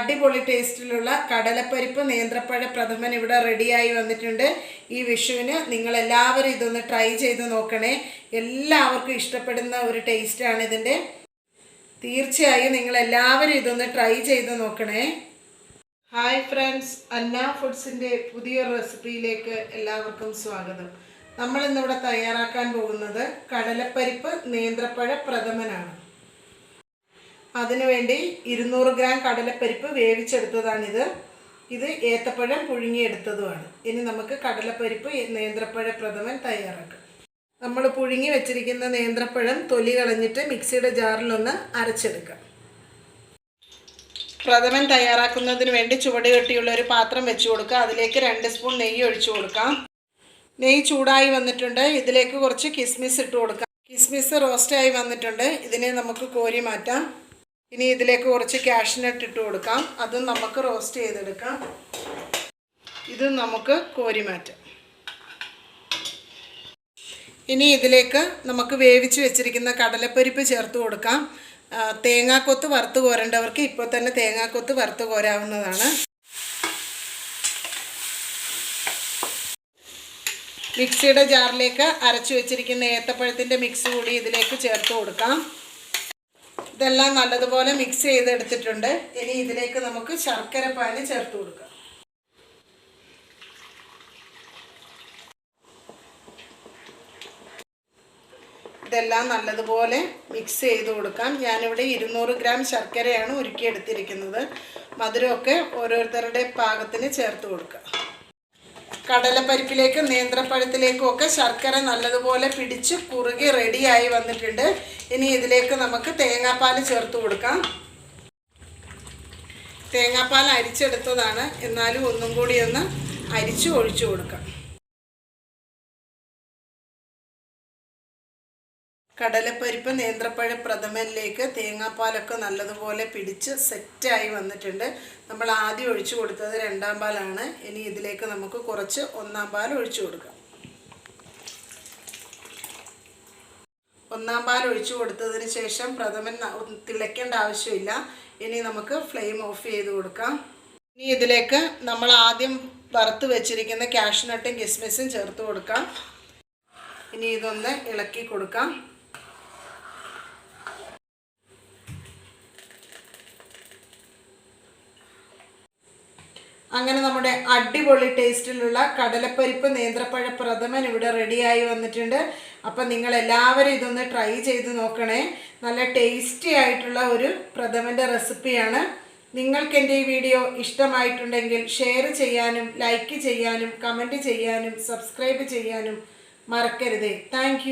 അടിപൊളി ടേസ്റ്റിലുള്ള കടലപ്പരിപ്പ് നേന്ത്രപ്പഴ പ്രഥമൻ ഇവിടെ റെഡിയായി വന്നിട്ടുണ്ട്. ഈ വിഷുവിന് നിങ്ങൾ എല്ലാവരും ഇതൊന്ന് ട്രൈ ചെയ്ത് നോക്കണേ. എല്ലാവർക്കും ഇഷ്ടപ്പെടുന്ന ഒരു ടേസ്റ്റാണ് ഇതിന്റെ. തീർച്ചയായും നിങ്ങൾ എല്ലാവരും ഇതൊന്ന് ട്രൈ ചെയ്ത് നോക്കണേ. ഹായ് ഫ്രണ്ട്സ് അന്ന ഫുഡ്സിന്റെ പുതിയൊരു റെസിപ്പിയിലേക്ക് എല്ലാവർക്കും സ്വാഗതം. നമ്മൾ ഇന്നിവിടെ തയ്യാറാക്കാൻ പോകുന്നത് കടലപ്പരിപ്പ് നേന്ത്രപ്പഴ പ്രഥമനാണ്. അതിനുവേണ്ടി ഇരുന്നൂറ് ഗ്രാം കടലപ്പരിപ്പ് വേവിച്ചെടുത്തതാണിത്. ഇത് ഏത്തപ്പഴം പുഴുങ്ങിയെടുത്തതുമാണ്. ഇനി നമുക്ക് കടലപ്പരിപ്പ് നേന്ത്രപ്പഴ പ്രഥമൻ തയ്യാറാക്കാം. നമ്മൾ പുഴുങ്ങി വെച്ചിരിക്കുന്ന നേന്ത്രപ്പഴം തൊലി കളഞ്ഞിട്ട് മിക്സിയുടെ ജാറിലൊന്ന് അരച്ചെടുക്കാം. പ്രഥമൻ തയ്യാറാക്കുന്നതിന് വേണ്ടി ചുവട് കെട്ടിയുള്ള ഒരു പാത്രം വെച്ച് കൊടുക്കുക. അതിലേക്ക് രണ്ട് സ്പൂൺ നെയ്യ് ഒഴിച്ചു കൊടുക്കാം. നെയ്യ് ചൂടായി വന്നിട്ടുണ്ട്. ഇതിലേക്ക് കുറച്ച് കിസ്മിസ് ഇട്ട് കൊടുക്കാം. കിസ്മിസ് റോസ്റ്റായി വന്നിട്ടുണ്ട്. ഇതിനെ നമുക്ക് കോരി മാറ്റാം. ഇനി ഇതിലേക്ക് കുറച്ച് കാഷ്നട്ട് ഇട്ട് കൊടുക്കാം. അതും നമുക്ക് റോസ്റ്റ് ചെയ്തെടുക്കാം. ഇത് നമുക്ക് കോരി മാറ്റാം. ഇനി ഇതിലേക്ക് നമുക്ക് വേവിച്ച് വെച്ചിരിക്കുന്ന കടലപ്പരിപ്പ് ചേർത്ത് കൊടുക്കാം. തേങ്ങാക്കൊത്ത് വറുത്ത് കോരേണ്ടവർക്ക് ഇപ്പോൾ തന്നെ തേങ്ങാക്കൊത്ത് വറുത്ത് കോരാവുന്നതാണ്. മിക്സിയുടെ ജാറിലേക്ക് അരച്ചു വെച്ചിരിക്കുന്ന ഏത്തപ്പഴത്തിന്റെ മിക്സ് കൂടി ഇതിലേക്ക് ചേർത്ത് കൊടുക്കാം. ഇതെല്ലാം നല്ലതുപോലെ മിക്സ് ചെയ്തെടുത്തിട്ടുണ്ട്. ഇനി ഇതിലേക്ക് നമുക്ക് ശർക്കര പാൽ ചേർത്ത് കൊടുക്കാം. ഇതെല്ലാം നല്ലതുപോലെ മിക്സ് ചെയ്ത് കൊടുക്കാം. ഞാനിവിടെ ഇരുന്നൂറ് ഗ്രാം ശർക്കരയാണ് ഉരുക്കിയെടുത്തിരിക്കുന്നത്. മധുരമൊക്കെ ഓരോരുത്തരുടെ പാകത്തിന് ചേർത്ത് കൊടുക്കുക കടലപ്പരിപ്പിലേക്കും നേന്ത്രപ്പഴത്തിലേക്കും ഒക്കെ ശർക്കര നല്ലതുപോലെ പിടിച്ച് കുറുകി റെഡിയായി വന്നിട്ടുണ്ട്. ഇനി ഇതിലേക്ക് നമുക്ക് തേങ്ങാപ്പാൽ ചേർത്ത് കൊടുക്കാം. തേങ്ങാപ്പാൽ അരിച്ചെടുത്തതാണ്. എന്നാലും ഒന്നും കൂടി ഒന്ന് അരിച്ച് ഒഴിച്ചു കൊടുക്കാം. കടലപ്പരിപ്പ് നേന്ത്രപ്പഴ പ്രഥമനിലേക്ക് തേങ്ങാപ്പാലൊക്കെ നല്ലതുപോലെ പിടിച്ച് സെറ്റായി വന്നിട്ടുണ്ട്. നമ്മൾ ആദ്യം ഒഴിച്ചു കൊടുത്തത് രണ്ടാം പാലാണ്. ഇനി ഇതിലേക്ക് നമുക്ക് കുറച്ച് ഒന്നാം പാൽ ഒഴിച്ചു കൊടുക്കാം. ഒന്നാം പാൽ ഒഴിച്ചു കൊടുത്തതിന് ശേഷം പ്രഥമൻ തിളയ്ക്കേണ്ട ആവശ്യമില്ല. ഇനി നമുക്ക് ഫ്ലെയിം ഓഫ് ചെയ്ത് കൊടുക്കാം. ഇനി ഇതിലേക്ക് നമ്മൾ ആദ്യം വറുത്ത് വെച്ചിരിക്കുന്ന കാഷ്നട്ടും കിസ്മിസും ചേർത്ത് കൊടുക്കാം. ഇനി ഇതൊന്ന് ഇളക്കി കൊടുക്കാം. അങ്ങനെ നമ്മുടെ അടിപൊളി ടേസ്റ്റിലുള്ള കടലപ്പരിപ്പ് നേന്ത്രപ്പഴ പ്രഥമൻ ഇവിടെ റെഡിയായി വന്നിട്ടുണ്ട്. അപ്പം നിങ്ങൾ എല്ലാവരും ഇതൊന്ന് ട്രൈ ചെയ്ത് നോക്കണേ. നല്ല ടേസ്റ്റി ആയിട്ടുള്ള ഒരു പ്രഥമന്റെ റെസിപ്പിയാണ്. നിങ്ങൾക്ക് എന്റെ ഈ വീഡിയോ ഇഷ്ടമായിട്ടുണ്ടെങ്കിൽ ഷെയർ ചെയ്യാനും ലൈക്ക് ചെയ്യാനും കമന്റ് ചെയ്യാനും സബ്സ്ക്രൈബ് ചെയ്യാനും മറക്കരുതേ. താങ്ക്